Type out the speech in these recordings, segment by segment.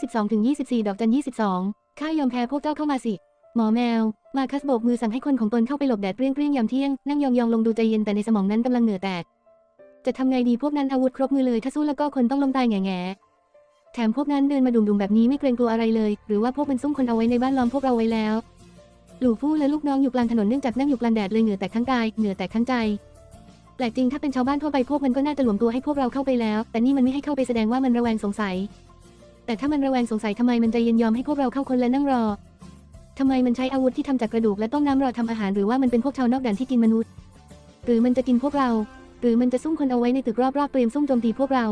22ถึง24 ดอกจัน 22 ข้ายอมแพ้พวกเจ้าเข้ามาสิ หมอแมว มาคัสโบกมือสั่งให้คนของตนเข้าไปหลบแดดเปรี้ยงๆยามเที่ยง นั่งยองๆลงดูใจเย็นแต่ในสมองนั้นกำลังเหงื่อแตก จะทำไงดีพวกนั้นอาวุธครบมือเลย ถ้าสู้แล้วก็คนต้องล้มตายแง่ๆแถมพวกนั้นเดินมาดุ่มๆแบบนี้ไม่เกรงกลัวอะไรเลย หรือว่าพวกมันซุ่มคนเอาไว้ในบ้านล้อมพวกเราไว้แล้ว หลู่ฟู่และลูกน้องอยู่กลางถนนเนื่องจากนั่งอยู่กลางแดดเลยเหงื่อแตกทั้งกายเหงื่อแตกทั้งใจแปลกจริงถ้าเป็นชาวบ้านทั่วไปพวกมันก็น่าจะหลวมตัวให้พวกเราเข้าไปแล้ว แต่นี่มันไม่ให้เข้าไปแสดงว่ามันระแวงสงสัย แต่ถ้ามันระแวงสงสัยทำไมมันใจเย็นยอมให้พวกเราเข้าคนและนั่งรอทำไมมันใช้อาวุธที่ทำจากกระดูกและต้มน้ำรอทำอาหารหรือว่ามันเป็นพวกชาวนอกด่านที่กินมนุษย์ หรือมันจะกินพวกเรา หรือมันจะซุ่มคนเอาไว้ในตึกรอบๆเตรียมซุ่มโจมตีพวกเรา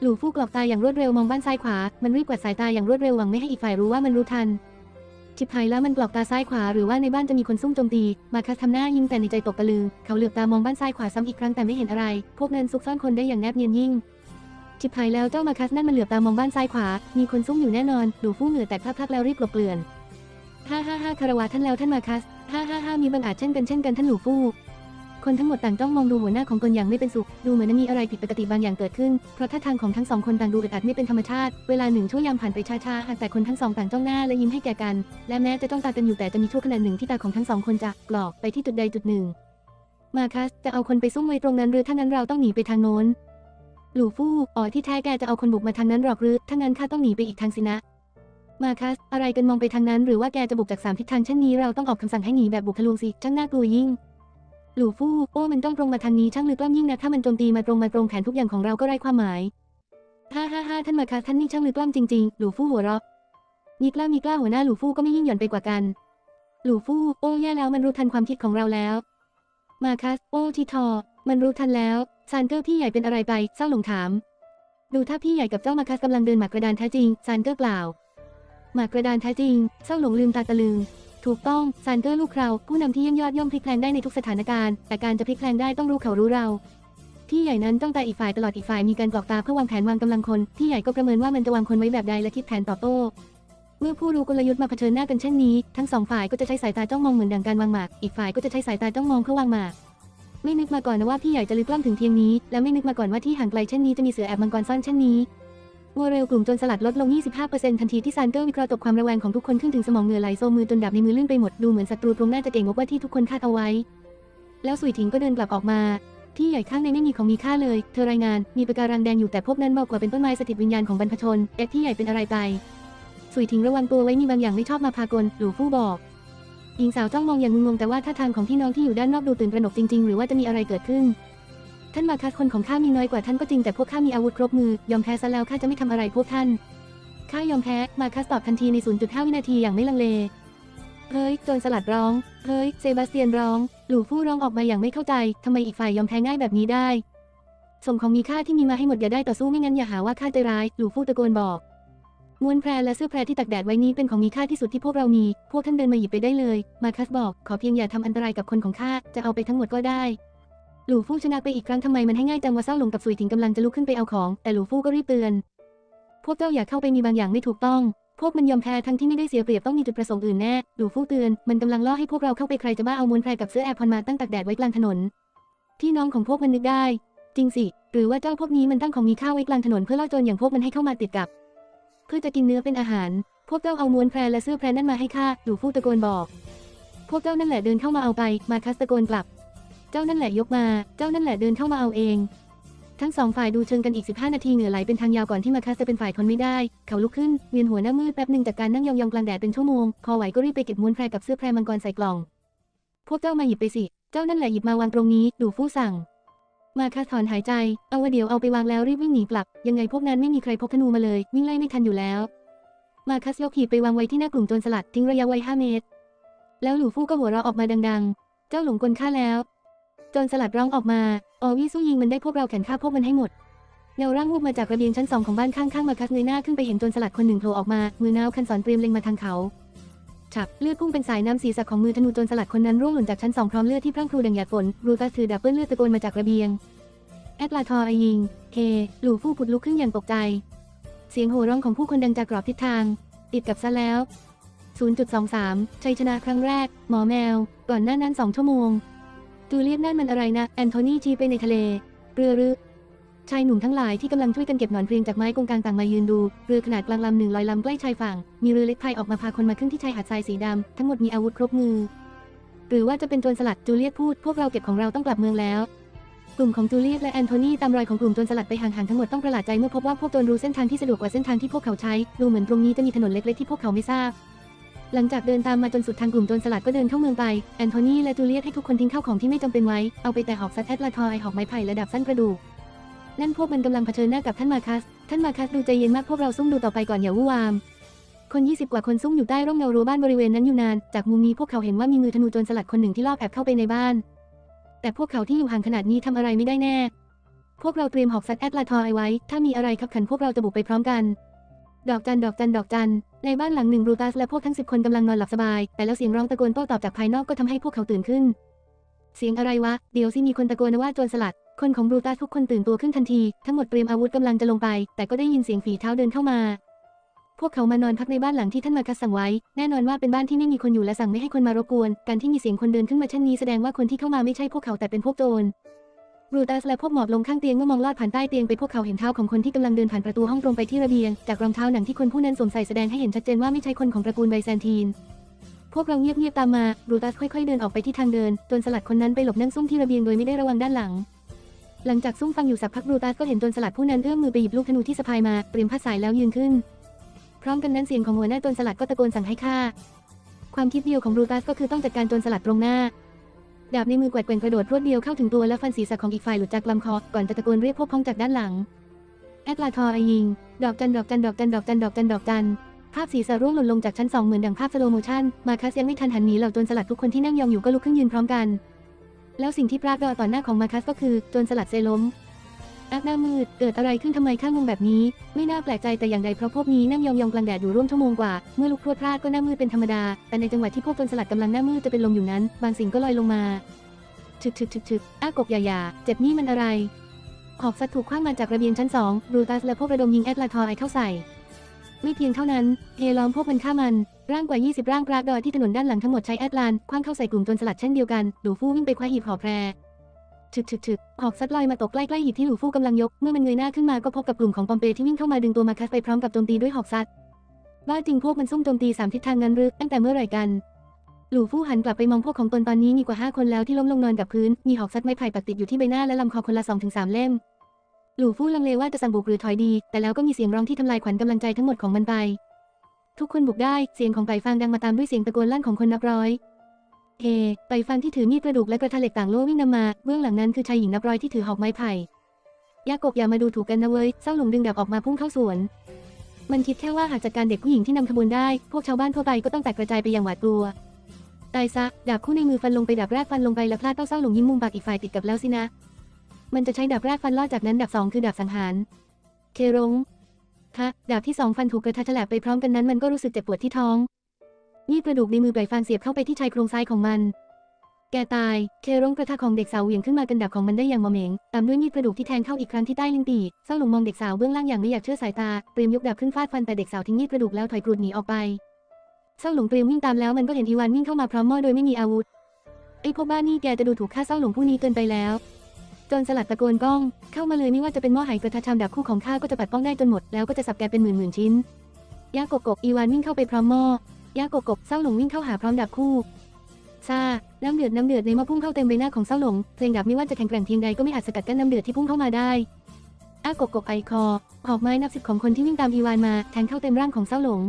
หลู่ฟู่กรอกตาอย่างรวดเร็วมองบ้านซ้ายขวา มันรีบกวาดสายตาอย่างรวดเร็วหวังไม่ให้อีกฝ่ายรู้ว่ามันรู้ทันชิบหายแล้วมันกรอกตาซ้ายขวาหรือว่าในบ้านจะมีคนซุ่มโจมตี มาคัสทำหน้ายิ้มแต่ในใจตกตะลึงเขาเหลือบตามองบ้านซ้ายขวาซ้ำอีกครั้งแต่ไม่เห็นอะไร พวกนั้นซุกซ่อนคนได้อย่างแนบเนียนยิ่ง ชิบหายแล้วเจ้ามาคัสนั่นมันเหลือบตามองบ้านซ้ายขวา มีคนซุ่มอยู่แน่นอนหนูฟู่เหงื่อแตกพักๆแล้วรีบหลบเกลื่อนฮ่าฮ่าฮ่าคารวะท่านแล้วท่านมาคัสฮ่าฮ่าฮ่ามีบังอาจเช่นกันเช่นกันท่านหลูฟู่คนทั้งหมดต่างจ้องมองดูหัวหน้าของตนอย่างไม่เป็นสุข ดูเหมือนมีอะไรผิดปกติบางอย่างเกิดขึ้น เพราะท่าทางของทั้งสองคนต่างดูอึดอัดไม่เป็นธรรมชาติ เวลาหนึ่งชั่วยามผ่านไปช้าๆแต่คนทั้งสองต่างจ้องหน้าและยิ้มให้แก่กัน และแม้จะจ้องตากันอยู่แต่จะมีชั่วขณะหนึ่งที่ตาของทั้งสองคนจะกรอกไปที่จุดใดจุดหนึ่ง มาคัสจะเอาคนไปซุ่มไว้ตรงนั้นหรือถ้างั้นเราต้องหนีไปทางโน้น หลู่ฟู่อ๋อที่แท้แกจะเอาคนบุกมาทางนั้นหรอกหรือถ้างั้นข้าต้องหนีไปอีกทางสินะ มาคัส อะไรกันมองไปทางนั้น หรือว่าแกจะบุกจากสามทิศทางเช่นนี้เราต้องออกคำสั่งให้หนีแบบบุกทะลวงสิช่างน่ากลัวยิ่ง หลู่ฟู่โอ้มันต้องตรงมาทางนี้ช่างลึกล้ำยิ่งนะถ้ามันโจมตีมาตรงมาตรงแผนทุกอย่างของเราก็ไร้ความหมายฮ่าฮ่าฮ่าท่านมาคัสท่านนี่ช่างลึกล้ำจริงๆหลู่ฟู่หัวเราะมีกล้ามีกล้าหัวหน้าหลู่ฟู่ก็ไม่ยิ่งหย่อนไปกว่ากัน หลู่ฟู่โอ้แย่แล้วมันรู้ทันความคิดของเราแล้ว มาคัส โอ้ทีทอ มันรู้ทันแล้ว ซานเกอร์พี่ใหญ่เป็นอะไรไปเศร้าหลงถาม ดูถ้าพี่ใหญ่กับเจ้ามาคัสกำลังเดินหมากกระดานแท้จริงซานเกอร์กล่าว หมากกระดานแท้จริงเศร้าหลงลืมตาตะลึงถูกต้องซานเกอร์ลูกเราผู้นำที่เยี่ยมยอดย่อมพลิกแพลงได้ในทุกสถานการณ์ แต่การจะพลิกแพลงได้ต้องรู้เขารู้เรา พี่ใหญ่นั้นต้องตาอีกฝ่ายตลอดอีกฝ่ายมีการกรอกตาเพื่อวางแผนวางกำลังคน พี่ใหญ่ก็ประเมินว่ามันจะวางคนไว้แบบใดและคิดแผนตอบโต้ เมื่อผู้รู้กลยุทธ์มาเผชิญหน้ากันเช่นนี้ ทั้งสองฝ่ายก็จะใช้สายตาจ้องมองเหมือนดังการวางหมาก อีกฝ่ายก็จะใช้สายตาจ้องมองเพื่อวางหมาก ไม่นึกมาก่อนนะว่าพี่ใหญ่จะลึกล้ำถึงเพียงนี้ และไม่นึกมาก่อนว่าที่ห่างไกลเช่นนี้จะมีเสือแอบมังกรซ่อนเช่นนี้มัวเร็วกลุ่มโจรสลัดลดลง 25%ทันทีที่ซานเกอร์วิเคราะห์ตบความระแวงของทุกคนขึ้นถึงสมองเหงื่อไหลโซมือจนดับในมือลื่นไปหมด ดูเหมือนศัตรูตรงหน้าจะเก่งกว่าที่ทุกคนคาดเอาไว้ แล้วสุยถิงก็เดินกลับออกมาพี่ใหญ่ข้างในไม่มีของมีค่าเลย เธอรายงาน มีปะการังแดงอยู่แต่พวกนั้นเบากว่าเป็นต้นไม้สถิตวิญญาณของบรรพชน เอ็ดพี่ใหญ่เป็นอะไรไป สุยถิงระวังตัวไว้มีบางอย่างไม่ชอบมาพากลหลู่ฟู่บอก หญิงสาวจ้องมองอย่างงงๆแต่ว่าท่าทางของพี่น้องที่อยู่ด้านนอกดูตื่นตระหนกจริงๆ หรือว่าจะมีอะไรเกิดขึ้น ท่านมาคัสคนของข้ามีน้อยกว่าท่านก็จริงแต่พวกข้ามีอาวุธครบมือ ยอมแพ้ซะแล้วข้าจะไม่ทำอะไรพวกท่าน ข้ายอมแพ้ มาคัสตอบทันทีใน 0.5 วินาทีอย่างไม่ลังเล เฮ้ยโจรสลัดร้อง เฮ้ย เซบาสเตียนร้อง หลู่ฟู่ร้องออกมาอย่างไม่เข้าใจทำไมอีกฝ่ายยอมแพ้ง่ายแบบนี้ได้ ส่งของมีค่าที่มีมาให้หมดอย่าได้ต่อสู้ไม่งั้นอย่าหาว่าข้าใจร้าย หลู่ฟู่ตะโกนบอก ม้วนแพรและเสื้อแพรที่ตักแดดไว้นี้เป็นของมีค่าที่สุดที่พวกเรามี พวกท่านเดินมาหยิบไปได้เลย มาคัสบอก ขอเพียงอย่าทำอันตรายกับคนของข้า จะเอาไปทั้งหมดก็ได้ หลู่ฟู่ชนะไปอีกครั้งทำไมมันให้ง่ายจังว่าเศร้าหลงกับสุยถิงกำลังจะลุกขึ้นไปเอาของ แต่หลู่ฟู่ก็รีบเตือน พวกเจ้าอย่าเข้าไปมีบางอย่างไม่ถูกต้อง พวกมันยอมแพ้ทั้งที่ไม่ได้เสียเปรียบต้องมีจุดประสงค์อื่นแน่ หลู่ฟู่เตือน มันกำลังล่อให้พวกเราเข้าไปใครจะบ้าเอาม้วนแพรกับเสื้อแอร์พอนมาตั้งตากแดดไว้กลางถนนพี่น้องของพวกมันนึกได้ จริงสิ หรือว่าเจ้าพวกนี้มันตั้งของมีค่าไว้กลางถนนเพื่อล่อโจรอย่างพวกมันให้เข้ามาติดกับ พื่อจะกินเนื้อเป็นอาหาร พวกเจ้าเอาม้วนแพรและเสื้อแพรนั่นมาให้ข้าหลูฟู่ตะโกนบอก พวกเจ้านั่นแหละเดินเข้ามาเอาไป มาคัสตะโกนกลับ เจ้านั่นแหละยกมา เจ้านั่นแหละเดินเข้ามาเอาเอง ทั้งสองฝ่ายดูเชิงกันอีก 15 นาทีเหงื่อไหลเป็นทางยาวก่อนที่มาคัสจะเป็นฝ่ายทนไม่ได้ เขาลุกขึ้นเวียนหัวหน้ามืดแป๊บหนึ่งจากการนั่งยองๆกลางแดดเป็นชั่วโมงพอไหวก็รีบไปเก็บม้วนแพรกับเสื้อแพรมังกรใส่กล่อง พวกเจ้ามาหยิบไปสิ เจ้านั่นแหละหยิบมาวางตรงนี้ ดูฟู่สั่ง มาคัสถอนหายใจ เอาว่าเดี๋ยวเอาไปวางแล้วรีบวิ่งหนีกลับ ยังไงพวกนั้นไม่มีใครพกธนูมาเลย วิ่งไล่ไม่ทันอยู่แล้ว มาคัสยกหีบไปวางไว้ที่หน้ากลุ่มโจรสลัดทิ้งระยะไว้5เมตร แล้วหลู่ฟู่ก็หัวเราะออกมาดังๆ เจ้าหลงกลข้าแล้ว โจรสลัดร้องออกมา ออวี่สู้ยิงมันได้พวกเราแข่งฆ่าพวกมันให้หมด เงาร่างวูบมาจากระเบียงชั้นสองของบ้านข้างๆมาคัสเงยหน้าขึ้นไปเห็นโจรสลัดคนหนึ่งโผล่ออกมา มือน้าวคันสอนเตรียมเล็งมาทางเขา ฉับเลือดพุ่งเป็นสายน้ำสีสักของมือธนูโจรสลัดคนนั้นร่วงหล่นจากชั้นสองพร้อมเลือดที่พรั่งพรูดังหยาดฝนรูตัสถือดาบเปื้อนเลือดตะโกนมาจากระเบียง แอดลาทอร์ไอยิง เค หลู่ฟู่ผุดลุกขึ้นอย่างตกใจ เสียงโห่ร้องของผู้คนดังจากกรอบทิศทาง ติดกับซะแล้ว 0.23 ชัยชนะครั้งแรก หมอแมว ก่อนหน้านั้น2ชั่วโมงจูเลียตนั่นมันอะไรนะ แอนโทนีชี้ไปในทะเล เรือรึ ชายหนุ่มทั้งหลายที่กำลังช่วยกันเก็บหนอนเพลียงจากไม้กงกลางต่างมายืนดู เรือขนาดกลางลำหนึ่งลอยลำใกล้ชายฝั่ง มีเรือเล็กพายออกมาพาคนมาขึ้นที่ชายหาดทรายสีดำทั้งหมดมีอาวุธครบมือ หรือว่าจะเป็นโจรสลัดจูเลียตพูดพวกเราเก็บของเราต้องกลับเมืองแล้วกลุ่มของจูเลียตและแอนโทนีตามรอยของกลุ่มโจรสลัดไปห่างๆทั้งหมดต้องประหลาดใจเมื่อพบว่าพวกโจรรู้เส้นทางที่สะดวกกว่าเส้นทางที่พวกเขาใช้ ดูเหมือนตรงนี้จะมีถนนเล็กๆที่พวกเขาไม่ทราบ หลังจากเดินตามมาจนสุดทางกลุ่มโจรสลัดก็เดินเข้าเมืองไป แอนโทนีและจูเลียตให้ทุกคนทิ้งข้าวของที่ไม่จำเป็นไว้ เอาไปแต่หอกซัดแอตลาทอยหอกไม้ไผ่และดาบสั้นกระดูก นั่นพวกมันกำลังเผชิญหน้ากับท่านมาคัส ท่านมาคัสดูใจเย็นมากพวกเราซุ่มดูต่อไปก่อนอย่าวู่วาม คน 20 กว่าคนซุ่มอยู่ใต้ร่มเงารั้วบ้านบริเวณนั้นอยู่นาน จากมุมนี้พวกเขาเห็นว่ามีมือธนูโจรสลัดคนหนึ่งที่ลอบแอบเข้าไปในบ้าน แต่พวกเขาที่อยู่ห่างขนาดนี้ทำอะไรไม่ได้แน่ พวกเราเตรียมหอกซัดแอตลาทอยไว้ ถ้ามีอะไรขับขันพวกเราจะบุกไปพร้อมกัน ดอกจันดอกจันดอกจัน ในบ้านหลังหนึ่งบรูตัสและพวกทั้งสิบคนกำลังนอนหลับสบาย แต่แล้วเสียงร้องตะโกนโต้ตอบจากภายนอกก็ทำให้พวกเขาตื่นขึ้น เสียงอะไรวะ เดี๋ยวสิมีคนตะโกนว่าโจรสลัด คนของบรูตัสทุกคนตื่นตัวขึ้นทันที ทั้งหมดเตรียมอาวุธกำลังจะลงไป แต่ก็ได้ยินเสียงฝีเท้าเดินเข้ามา พวกเขามานอนพักในบ้านหลังที่ท่านมาคัสสั่งไว้ แน่นอนว่าเป็นบ้านที่ไม่มีคนอยู่และสั่งไม่ให้คนมารบกวน การที่มีเสียงคนเดินขึ้นมาเช่นนี้แสดงว่าคนที่เข้ามาไม่ใช่พวกเขาแต่เป็นพวกโจรบรูตัสและพวกหมอบลงข้างเตียงเมื่อมองลอดผ่านใต้เตียงไปพวกเขาเห็นเท้าของคนที่กำลังเดินผ่านประตูห้องตรงไปที่ระเบียง จากรองเท้าหนังที่คนผู้นั้นสวมใส่แสดงให้เห็นชัดเจนว่าไม่ใช่คนของตระกูลไบแซนทีน พวกเราเงียบๆตามมาบรูตัสค่อยๆเดินออกไปที่ทางเดินจนสลัดคนนั้นไปหลบนั่งซุ่มที่ระเบียงโดยไม่ได้ระวังด้านหลัง หลังจากซุ่มฟังอยู่สักพักบรูตัสก็เห็นโจนสลัดผู้นั้นเอื้อมมือไปหยิบลูกธนูที่สะพายมาเตรียมพัดสายแล้วยืนขึ้น พร้อมกันนั้นเสียงของหัวหน้าโจรสลัดก็ตะโกนสั่งให้ฆ่า ความคิดเดียวของบรูตัสก็คือต้องจัดการโจรสลัดตรงหน้า ดาบในมือแกว่งกระโดดรวดเดียวเข้าถึงตัวและฟันศีรษะของอีกฝ่ายหลุดจากลำคอ ก่อนจะตะโกนเรียกพวกพ้องจากด้านหลัง แอดลาทอร์ยิง ดอกจันดอกจันดอกจันดอกจันดอกจันดอกจันภาพศีรษะร่วงหล่นลงจากชั้นสองเหมือนดังภาพสโลโมชั่นมาคัสยังไม่ทันหันหนีเหล่าโจรสลัดทุกคนที่นั่งยองอยู่ก็ลุกขึ้นยืนพร้อมกัน แล้วสิ่งที่ปรากฏต่อหน้าของมาคัสก็คือโจรสลัดเซล้มแอดหน้ามืด เกิดอะไรขึ้นทำไมข้างงงแบบนี้ ไม่น่าแปลกใจแต่อย่างใดเพราะพวกนี้นั่งยองๆกลางแดดอยู่ร่วมชั่วโมงกว่า เมื่อลุกพรวดพลาดก็หน้ามืดเป็นธรรมดา แต่ในจังหวะที่พวกจรสลัดกำลังหน้ามืดจะเป็นลมอยู่นั้น บางสิ่งก็ลอยลงมาถึกถึกถึกถึกอากบอย่าอย่าเจ็บนี่มันอะไร หอกสัตว์ถูกคว้างมาจากระเบียงชั้นสองบรูตัสและพวกระดมยิงแอดลาทอร์ไอเข้าใส่ ไม่เพียงเท่านั้น เฮล้อมพวกมันฆ่ามัน ร่างกว่า 20 ร่างปรากฏที่ถนนด้านหลังทั้งหมดใช้แอดลานคว้างเข้าใส่กลุ่มโจรสลัดเช่นเดียวกันหลูฟู่วิ่งไปคว้าหีบห่อแพรถึกถึกถึกหอกซัดลอยมาตกใกล้ๆหีบที่หลูฟู่กำลังยก เมื่อมันเงยหน้าขึ้นมาก็พบกับกลุ่มของปอมเปที่วิ่งเข้ามาดึงตัวมาคัสไปพร้อมกับโจมตีด้วยหอกซัดว่าจริงพวกมันซุ่มโจมตีสามทิศทางนั้นหรือตั้งแต่เมื่อไหร่กันหลู่ฟู่หันกลับไปมองพวกของตนตอนนี้มีกว่าห้าคนแล้วที่ล้มลงนอนกับพื้น มีหอกซัดไม้ไผ่ปักติดอยู่ที่ใบหน้าและลำคอคนละสองถึงสามเล่ม หลู่ฟู่ลังเลว่าจะสั่งบุกหรือถอยดี แต่แล้วก็มีเสียงร้องที่ทำลายขวัญกำลังใจทั้งหมดของมันไป ทุกคนบุกได้ เสียงของไก่ฟางดังมาตามด้วยเสียงตะโกนลั่นของคนนับร้อยเฮไก่ฟางที่ถือมีดกระดูกและกระทะเหล็กต่างโล่วิ่งนำมา เบื้องหลังนั้นคือชายหญิงนับร้อยที่ถือหอกไม้ไผ่ยากบอย่ามาดูถูกกันนะเว้ยเศร้าหลงดึงดาบออกมาพุ่งเข้าสวน มันคิดแค่ว่าหากจัดการเด็กผู้หญิงที่นำขบวนได้ พวกชาวบ้านทั่วไปก็ต้องแตกกระจายไปอย่างหวาดกลัว ตายซะ ดาบคู่ในมือฟันลงไปดาบแรกฟันลงไปและพลาดเป้าเศร้าหลงยิ้มมุมปากอีกฝ่ายติดกับแล้วสินะ มันจะใช้ดาบแรกฟันลอดจากนั้นดาบสองคือดาบสังหาร เครง คะ ดาบที่สองฟันถูกกระทะฉลับไปพร้อมกันนั้นมันก็รู้สึกเจ็บปวดที่ท้อง มีดกระดูกในมือไบฟางเสียบเข้าไปที่ชายโครงซ้ายของมัน แกตาย เครงกระทะของเด็กสาวเหวี่ยงขึ้นมากันดาบของมันได้อย่างมอมเหงตามด้วยมีดกระดูกที่แทงเข้าอีกครั้งที่ใต้ลิ้นปีกเศร้าหลงมองเด็กสาวเบื้องล่างอย่างไม่อยากเชื่อสายตา เตรียมยกดาบขึ้นฟาดฟันแต่เด็กสาวทิ้งมีดกระดูกแล้วถอยกรูดหนีออกไป เศร้าหลงเตรียมวิ่งตามแล้วมันก็เห็นอีวานวิ่งเข้ามาพร้อมหม้อโดยไม่มีอาวุธไอ้พวกบ้านนี่แกจะดูถูกฆ่าเศร้าหลงผู้นี้เกินไปแล้ว จนสลัดตะโกนก้อง เข้ามาเลยไม่ว่าจะเป็นหม้อไหกระทะชามดาบคู่ของข้าก็จะปัดป้องได้จนหมด แล้วก็จะสับแกเป็นหมื่นหมื่นชิ้นยากกกกอีวานวิ่งเข้าไปพร้อมหม้อยากกกกเศร้าหลงวิ่งเข้าหาพร้อมดาบคู่ซาน้ำเดือดน้ำเดือดในหม้อพุ่งเข้าเต็มใบหน้าของเศร้าหลง เพลงดาบไม่ว่าจะแข็งแกร่งเพียงใดก็ไม่อาจสกัดกั้นน้ำเดือดที่พุ่งเข้ามาได้อากกกกไอคอหอกไม้นับสิบของคนที่วิ่งตามอีวานมาแทงเข้าเต็มร่างของเศร้าหลง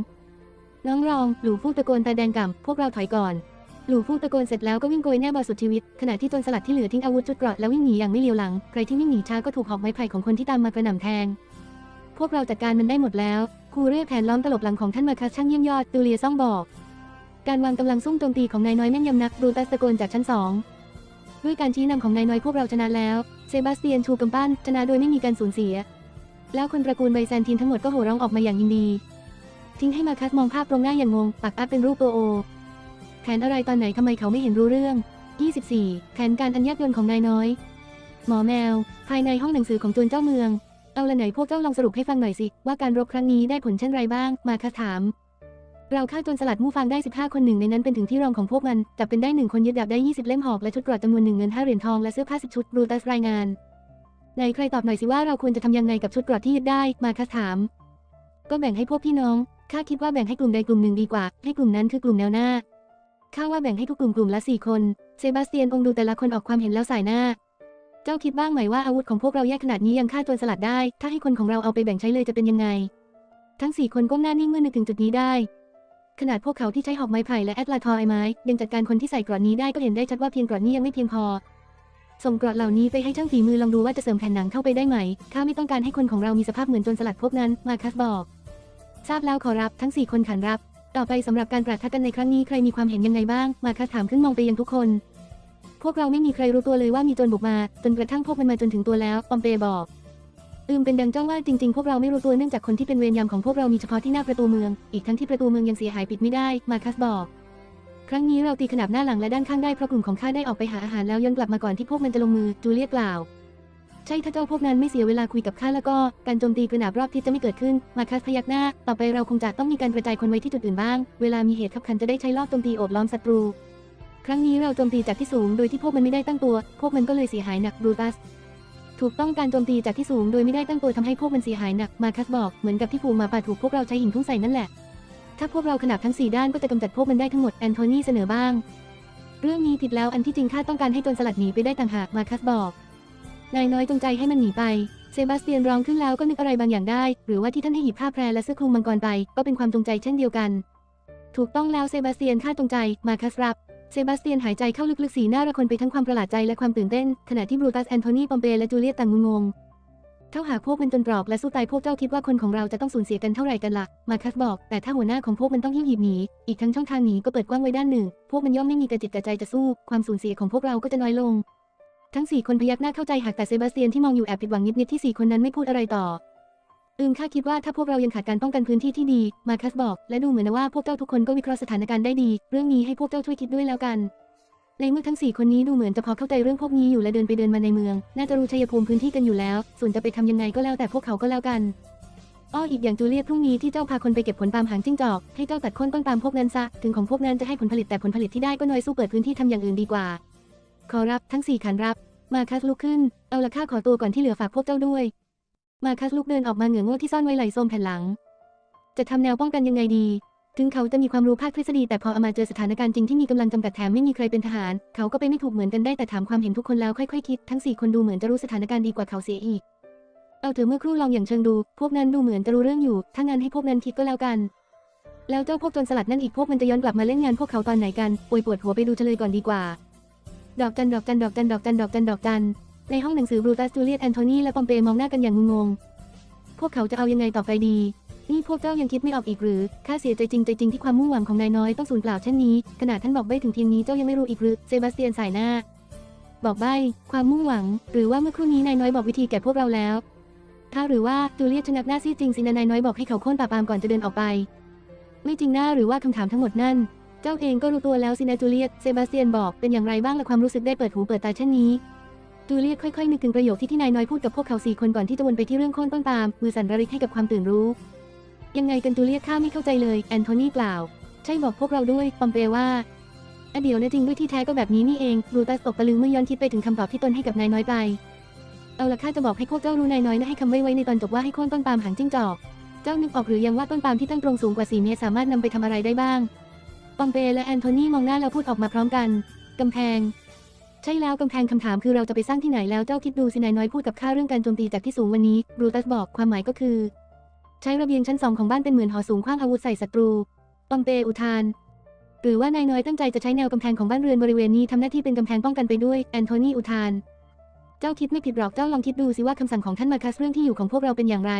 น้องรอง หลูฟู่ตะโกนตาแดงก่ำพวกเราถอยก่อน หลู่ฟู่ตะโกนเสร็จแล้วก็วิ่งโกยแน่บาสุดชีวิต ขณะที่โจรสลัดที่เหลือทิ้งอาวุธจุดเกราะแล้ววิ่งหนีอย่างไม่เลียวหลัง ใครที่วิ่งหนีช้าก็ถูกหอกไม้ไผ่ของคนที่ตามมากระหน่ำแทง พวกเราจัดการมันได้หมดแล้ว ครูเรียกแผนล้อมตลบหลังของท่านมาคัสช่างเยี่ยมยอด ตูเลียซ่องบอก การวางกำลังซุ่มโจมตีของนายน้อยแม่นยำนักบรูตัสตะโกนจากชั้นสองด้วยการชี้นำของนายน้อยพวกเราชนะแล้ว เซบาสเตียนชูกำปั้นชนะโดยไม่มีการสูญเสีย แล้วคนตระกูลไบแซนทินทั้งหมดก็โห่ร้องออกมาอย่างยินดี ทิ้งให้มาคัสมองภาพตรงหน้าอย่างงง ปักอัพเป็นรูปตัวโอ แผนอะไรตอนไหนทำไมเขาไม่เห็นรู้เรื่อง 24 แผนการอันยากยนของนายน้อย หมอแมว ภายในห้องหนังสือของจูนเจ้าเมือง เอาละไหนพวกเจ้าลองสรุปให้ฟังหน่อยสิ ว่าการรบครั้งนี้ได้ผลเช่นไรบ้าง มาคัสถาม เราฆ่าโจรสลัดมู่ฟางได้ 15 คนหนึ่งในนั้นเป็นถึงที่รองของพวกมัน จับเป็นได้หนึ่งคนยึดดาบได้ 20 เล่มหอกและชุดเกราะจำนวนหนึ่งเงิน5เหรียญทองและเสื้อผ้า10ชุดบรูตัสรายงานไหนใครตอบหน่อยสิว่าเราควรจะทำยังไงกับชุดเกราะที่ยึดได้ มาคัสถาม ก็แบ่งให้พวกพี่น้องข้าคิดว่าแบ่งให้กลุ่มใดกลุ่มหนึ่งดีกว่า ให้กลุ่มนั้นคือกลุ่มแนวหน้า ข้าว่าแบ่งให้ทุกกลุ่มกลุ่มละสี่คน เซบาสเตียนองดูแต่ละคนออกความเห็นแล้วสายหน้า เจ้าคิดบ้างไหมว่าอาวุธของพวกเราแยกขนาดนี้ยังฆ่าโจรสลัดได้ ถ้าให้คนของเราเอาไปแบ่งใช้เลยจะเป็นยังไง ทั้งสี่คนก้มหน้านิ่งเมื่อนึกถึงจุดนี้ได้ ขนาดพวกเขาที่ใช้หอกไม้ไผ่และแอดลาทอไอไม้ยังจัดการคนที่ใส่กรอนนี้ได้ก็เห็นได้ชัดว่าเพียงกรอนนี้ยังไม่เพียงพอ ส่งกรอนเหล่านี้ไปให้ช่างฝีมือลองดูว่าจะเสริมแผ่นหนังเข้าไปได้ไหม ข้าไม่ต้องการให้คนของเรามีสภาพเหมือนโจรสลัดพวกนั้น มาคัสบอก ทราบแล้วขอรับทั้งสี่คนขันรับ ต่อไปสำหรับการปราทะกันในครั้งนี้ใครมีความเห็นยังไงบ้าง มาคัสถามขึ้นมองไปยังทุกคน พวกเราไม่มีใครรู้ตัวเลยว่ามีโจรบุกมา จนกระทั่งพวกมันมาจนถึงตัวแล้ว ปอมเปบอกอืมเป็นดังจ้าว่าจริงๆ พวกเราไม่รู้ตัวเนื่องจากคนที่เป็นเวรยามของพวกเรามีเฉพาะที่หน้าประตูเมือง อีกทั้งที่ประตูเมืองยังเสียหายปิดไม่ได้ มาคัสบอก ครั้งนี้เราตีขนาบหน้าหลังและด้านข้างได้เพราะกลุ่มของข้าได้ออกไปหาอาหารแล้วย้อนกลับมาก่อนที่พวกมันจะลงมือ จูเลียกล่าว ช่ถ้าเจ้าพวกนั้นไม่เสียเวลาคุยกับข้าแล้วก็การโจมตีกระหนาบรอบทิศจะไม่เกิดขึ้น มาคัสพยักหน้า ต่อไปเราคงจะต้องมีการกระจายคนไว้ที่จุดอื่นบ้าง เวลามีเหตุขับขันจะได้ใช้รอบโจมตีโอบล้อมศัตรู ครั้งนี้เราโจมตีจากที่สูงโดยที่พวกมันไม่ได้ตั้งตัว พวกมันก็เลยเสียหายหนักบรูตัสถูกต้องการโจมตีจากที่สูงโดยไม่ได้ตั้งตัวทำให้พวกมันเสียหายหนัก มาคัสบอก เหมือนกับที่ผูมาป่าถูกพวกเราใช้หินทุ่งใส่นั่นแหละ ถ้าพวกเราขนาบทั้งสี่ด้านก็จะกำจัดพวกมันได้ทั้งหมด แอนโทนีเสนอบ้าง เรื่องนี้ผิดแล้ว อันที่จริงข้าต้องการให้โจรสลัดหนีไปได้ต่างหาก มาคัสบอก นายน้อยจงใจให้มันหนีไป เซบาสเตียนร้องขึ้นแล้วก็นึกอะไรบางอย่างได้ หรือว่าที่ท่านให้หยิบผ้าแพรและเสื้อคลุมมังกรไป ก็เป็นความจงใจเช่นเดียวกัน ถูกต้องแล้วเซบาสเตียนข้าจงใจ มาคัสรับ เซบาสเตียนหายใจเข้าลึกๆสีหน้าระคนไปทั้งความประหลาดใจและความตื่นเต้น ขณะที่บรูตัสแอนโทนีปอมเปและจูเลียตต่างงงเท่าหากพวกมันจนตรอกและสู้ตายพวกเจ้าคิดว่าคนของเราจะต้องสูญเสียกันเท่าไหร่กันละ่ะ มาคัสบอก แต่ถ้าหัวหน้าของพวกมันต้องหิ้วหีบหนี อีกทั้งช่องทางหนีก็เปิดกว้างไว้ด้านหนึ่ง พวกมันย่อมไม่มีกระจิตกระใจจะสู้ ความสูญเสียของพวกเราก็จะน้อยลง ทั้งสี่คนพยักหน้าเข้าใจหากแต่เซบาสเตียนที่มองอยู่แอบผิดหวังนิดๆที่สี่คนนั้นไม่พูดอะไรต่อ อืมข้าคิดว่าถ้าพวกเรายังขาดการป้องกันพื้นที่ที่ดี มาคัสบอก และดูเหมือนว่าพวกเจ้าทุกคนก็วิเคราะห์สถานการณ์ได้ดี เรื่องนี้ให้พวกเจ้าช่วยคิดด้วยแล้วกัน ในเมื่อทั้งสี่คนนี้ดูเหมือนจะพอเข้าใจเรื่องพวกนี้อยู่และเดินไปเดินมาในเมือง น่าจะรู้ชัยภูมิพื้นที่กันอยู่แล้ว ส่วนจะไปทำยังไงก็แล้วแต่พวกเขาก็แล้วกันอ้ออีกอย่างจูเลียตพรุ่งนี้ที่เจ้าพาคนไปเก็บผลปาล์มหางจิ้งจอก ให้เจ้าตัดโค่นต้นปาล์มพวกนั้นซะ ถึงของพวกนั้นจะให้ผลผลิตแต่ผลผลิตที่ได้ก็น้อยสู้เปิดพื้นที่ทำอย่างอื่นดีกว่า ขอรับทั้งสี่ขันรับ มาคัสลุกขึ้น เอาละข้าขอตัวก่อนที่เหลือฝากพวกเจ้าด้วย มาคัสลุกเดินออกมาเหงื่อง่วที่ซ่อนไว้ไหลโซมแผ่นหลัง จะทำแนวป้องกันยังไงดี ถึงเขาจะมีความรู้ภาคทฤษฎีแต่พอเอามาเจอสถานการณ์จริงที่มีกำลังจำกัดแถมไม่มีใครเป็นทหาร เขาก็ไปไม่ถูกเหมือนกันได้แต่ถามความเห็นทุกคนแล้วค่อยๆคิดทั้งสี่คนดูเหมือนจะรู้สถานการณ์ดีกว่าเขาเสียอีก เอาเถอะเมื่อครู่ลองอย่างเชิงดู พวกนั้นดูเหมือนจะรู้เรื่องอยู่ถ้างั้นให้พวกนั้นคิดก็แล้วกันแล้วเจ้าพวกจรสลัดนั่นอีกพวกมันจะย้อนกลับมาเล่นงานพวกเขาตอนไหนกันโอยปวดหัวไปดูเฉลยก่อนดีกว่า ดอกจันดอกจันดอกจันดอกจันดอกจันดอกจัน ในห้องหนังสือบรูตัสจูเลียตแอนโทนีและปอมเปมองหน้ากันอย่างงงๆ พวกเขาจะเอายังไงต่อไปดี นี่พวกเจ้ายังคิดไม่ออกอีกหรือ ข้าเสียใจจริงใจจริงที่ความมุ่งหวังของนายน้อยต้องสูญเปล่าเช่นนี้ ขนาดท่านบอกใบ้ถึงทีมนี้เจ้ายังไม่รู้อีกหรือ เซบาสเตียนสายหน้า บอกใบ้ ความมุ่งหวัง หรือว่าเมื่อครู่นี้นายน้อยบอกวิธีแก่พวกเราแล้ว ถ้าหรือว่าจูเลียตชะงักหน้าซีจริงสินะนายน้อยบอกให้เขาโค่นป่าปามก่อนจะเดินออกไป ไม่จริงหน้าหรือว่าคำถามทั้งหมดนั่น เจ้าเองก็รู้ตัวแล้วสินะจูเลียตเซบาสเตียนบอกเป็นอย่างไรบ้างและความรู้สึกได้เปิดหูเปิดตาเช่นนี้จูเลียตค่อยๆนึกถึงประโยคที่ที่นายน้อยพูดกับพวกเขาสี่คนก่อนที่จะวนไปที่เรื่องโค่นต้นปาล์มมือสั่นระริกให้กับความตื่นรู้ ยังไงกันจูเลียตข้าไม่เข้าใจเลยแอนโทนีกล่าว ใช่บอกพวกเราด้วยปอมเปว่าอเดี๋ยวนะจริงด้วยที่แท้ก็แบบนี้นี่เองรูตัสตกตะลึงเมื่อย้อนคิดไปถึงคำตอบที่ตนให้กับนายน้อยไป เอาละข้าจะบอกให้พวกเจ้ารู้นายน้อยนะให้คำไว้ไว้ในตอนจบว่าให้โค่นต้นปาล์มหางจิ้งจอก เจ้านึกออกหรือยังว่าต้นปาล์มที่ตั้งตรงสูงกว่า4เมตรสามารถนำไปทำอะไรได้บ้าง ปอมเปและแอนโทนีมองหน้าแล้วพูดออกมาพร้อมกัน กำแพง ใช่แล้วกำแพงคำถามคือเราจะไปสร้างที่ไหนแล้วเจ้าคิดดูสินายน้อยพูดกับข้าเรื่องการโจมตีจากที่สูงวันนี้บรูตัสบอกความหมายก็คือ ใช้ระเบียงชั้นสองของบ้านเป็นเหมือนหอสูงขว้างอาวุธใส่ศัตรู ปอมเปอุทาน หรือว่านายน้อยตั้งใจจะใช้แนวกำแพงของบ้านเรือนบริเวณนี้ทำหน้าที่เป็นกำแพงป้องกันไปด้วยแอนโทนีอุทาน เจ้าคิดไม่ผิดหรอกเจ้าลองคิดดูสิว่าคำสั่งของท่านมาคัสเรื่องที่อยู่ของพวกเราเป็นอย่างไร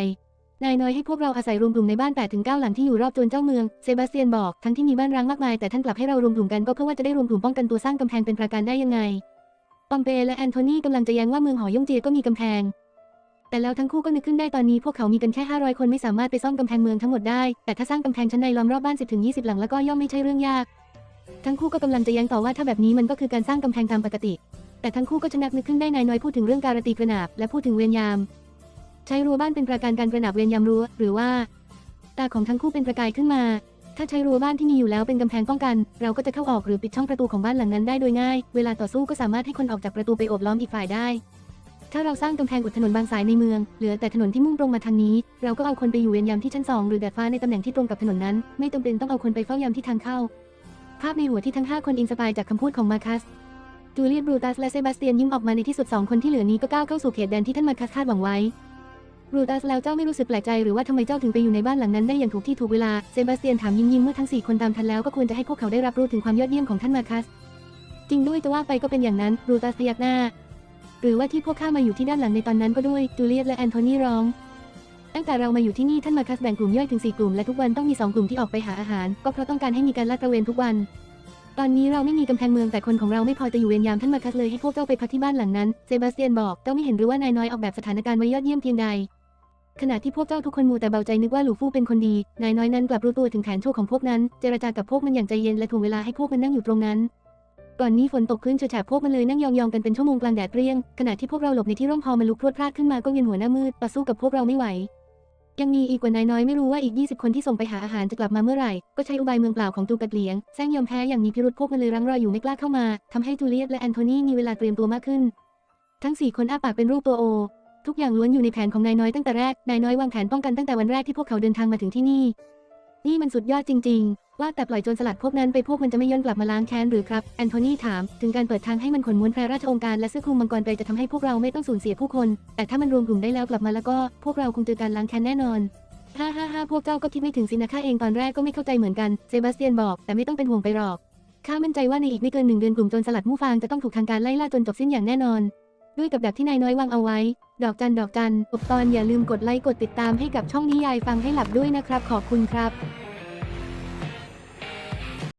นายน้อยให้พวกเราอาศัยรวมกลุ่มในบ้าน8ถึง9หลังที่อยู่รอบจวนเจ้าเมือง เซบาสเตียนบอก ทั้งที่มีบ้านร้างมากมายแต่ท่านกลับให้เรารวมกลุ่มกันก็เพื่อว่าจะได้รวมกลุ่มป้องกันตัวสร้างกำแพงเป็นประการได้ยังไง ปอมเปและแอนโทนีกำลังจะแย้งว่าเมืองหอยงเจียก็มีกำแพง แต่แล้วทั้งคู่ก็นึกขึ้นได้ตอนนี้พวกเขามีกันแค่ 500 คนไม่สามารถไปซ่อมกำแพงเมืองทั้งหมดได้ แต่ถ้าสร้างกำแพงชั้นในล้อมรอบบ้าน 10-20 หลังแล้วก็ย่อมไม่ใช่เรื่องยาก ทั้งคู่ก็กำลังจะแย้งต่อว่าถ้าแบบนี้มันก็คือการสร้างกำแพงตามปกติ แต่ทั้งคู่ก็ชะนักนึกขึ้นได้นายน้อยพูดถึงเรื่องการตีกระนาบและพูดถึงเวรยาม ช้รั้วบ้านเป็นประการการกระหนาบเวรยามรั้ว หรือว่า ตาของทั้งคู่เป็นประกายขึ้นมา ถ้าใช้รั้วบ้านที่มีอยู่แล้วเป็นกำแพงป้องกัน เราก็จะเข้าออกหรือปิดช่องประตูของบ้านหลังนั้นได้โดยง่าย เวลาต่อสู้ก็สามารถให้คนออกจากประตูไปโอบล้อมอีกฝ่ายได้ ถ้าเราสร้างกำแพงอุดถนนบางสายในเมือง เหลือแต่ถนนที่มุ่งตรงมาทางนี้ เราก็เอาคนไปอยู่เวรยามที่ชั้นสองหรือดาดฟ้าในตำแหน่งที่ตรงกับถนนนั้น ไม่จำเป็นต้องเอาคนไปเฝ้ายามที่ทางเข้า ภาพในหัวที่ทั้งห้าคนอินสปายจากคำพูดของมาคัสจูเลียตบรูตัสและเซบาสเตียนยิ้มออกมาในที่สุดสองคนที่เหลือนี้ก็ก้าวเข้าสู่เขตแดนที่ท่านมาคัสคาดหวังไว้ รูตัสแล้วเจ้าไม่รู้สึกแปลกใจหรือว่าทำไมเจ้าถึงไปอยู่ในบ้านหลังนั้นได้อย่างถูกที่ถูกเวลา เซบาสเตียนถามยิ้มยิ้มเมื่อทั้งสี่คนตามทันแล้วก็ควรจะให้พวกเขาได้รับรู้ถึงความยอดเยี่ยมของท่านมาคัส จริงด้วยจะว่าไปก็เป็นอย่างนั้นบรูตัสพยักหน้า หรือว่าที่พวกข้ามาอยู่ที่ด้านหลังในตอนนั้นก็ด้วย จูเลียตและแอนโทนีร้อง ตั้งแต่เรามาอยู่ที่นี่ท่านมาคัสแบ่งกลุ่มย่อยถึงสี่กลุ่มและทุกวันต้องมีสองกลุ่มที่ออกไปหาอาหาร ก็เพราะต้องการให้มีการลาดตระเวนทุกวันตอนนี้เราไม่มีกำแพงเมืองแต่คนของเราไม่พอจะอยู่เวรยามท่านมาคัสเลยให้พวกเจ้าไปพักที่บ้านหลังนั้น เซบาสเตียนบอก เจ้าไม่เห็นหรือว่านายน้อยออกแบบสถานการณ์ไว้ยอดเยี่ยมเพียงใด ขณะที่พวกเจ้าทุกคนมูแต่เบาใจนึกว่าหลู่ฟู่เป็นคนดี นายน้อยนั้นกลับรู้ตัวถึงแผนชั่วของพวกนั้น เจรจากับพวกมันอย่างใจเย็นและถ่วงเวลาให้พวกมันนั่งอยู่ตรงนั้น ก่อนนี้ฝนตกขึ้นเฉยๆพวกมันเลยนั่งยองๆกันเป็นชั่วโมงกลางแดดเปรี้ยง ขณะที่พวกเราหลบในที่ร่มพอมันลุกพรวดพลาดขึ้นมาก็เวียนหัวหน้ามืดต่อสู้กับพวกเราไม่ไหว ยังมีอีกกว่านายน้อยไม่รู้ว่าอีก 20 คนที่ส่งไปหาอาหารจะกลับมาเมื่อไหร่ ก็ใช้อุบายเมืองเปล่าของตูกัดเหลียงแซงยอมแพ้อย่างมีพิรุธพวกมันเลยรั้งรออยู่ไม่กล้าเข้ามาทำให้จูเลียตและแอนโทนีมีเวลาเตรียมตัวมากขึ้น ทั้งสี่คนอ้าปากเป็นรูปตัวโอ ทุกอย่างล้วนอยู่ในแผนของนายน้อยตั้งแต่แรก นายน้อยวางแผนป้องกันตั้งแต่วันแรกที่พวกเขาเดินทางมาถึงที่นี่ นี่มันสุดยอดจริง ๆ ว่าแต่ปล่อยโจรสลัดพวกนั้นไปพวกมันจะไม่ย้อนกลับมาล้างแค้นหรือครับ แอนโทนีถาม ถึงการเปิดทางให้มันขนม้วนแพรราชองค์การและเสื้อคลุมมังกรไปจะทำให้พวกเราไม่ต้องสูญเสียผู้คน แต่ถ้ามันรวมกลุ่มได้แล้วกลับมาแล้วก็ พวกเราคงเจอการล้างแค้นแน่นอนฮ่าฮ่าฮ่าพวกเจ้าก็คิดไม่ถึงสินะข้าเองตอนแรกก็ไม่เข้าใจเหมือนกัน เซบาสเตียนบอก แต่ไม่ต้องเป็นห่วงไปหรอก ข้ามั่นใจว่าในอีกไม่เกินหนึ่งเดือนกลุ่มโจรสลัดมู่ฟางจะต้องถูกทางการไล่ล่าจนจบสิ้นอย่างแน่นอน ด้วยกับดักที่นายน้อยวางเอาไว้ ดอกจันดอกจันอบตอนอย่าลืมกดไลค์กดติดตามให้กับช่องนิยายฟังให้หลับด้วยนะครับ ขอบคุณครับ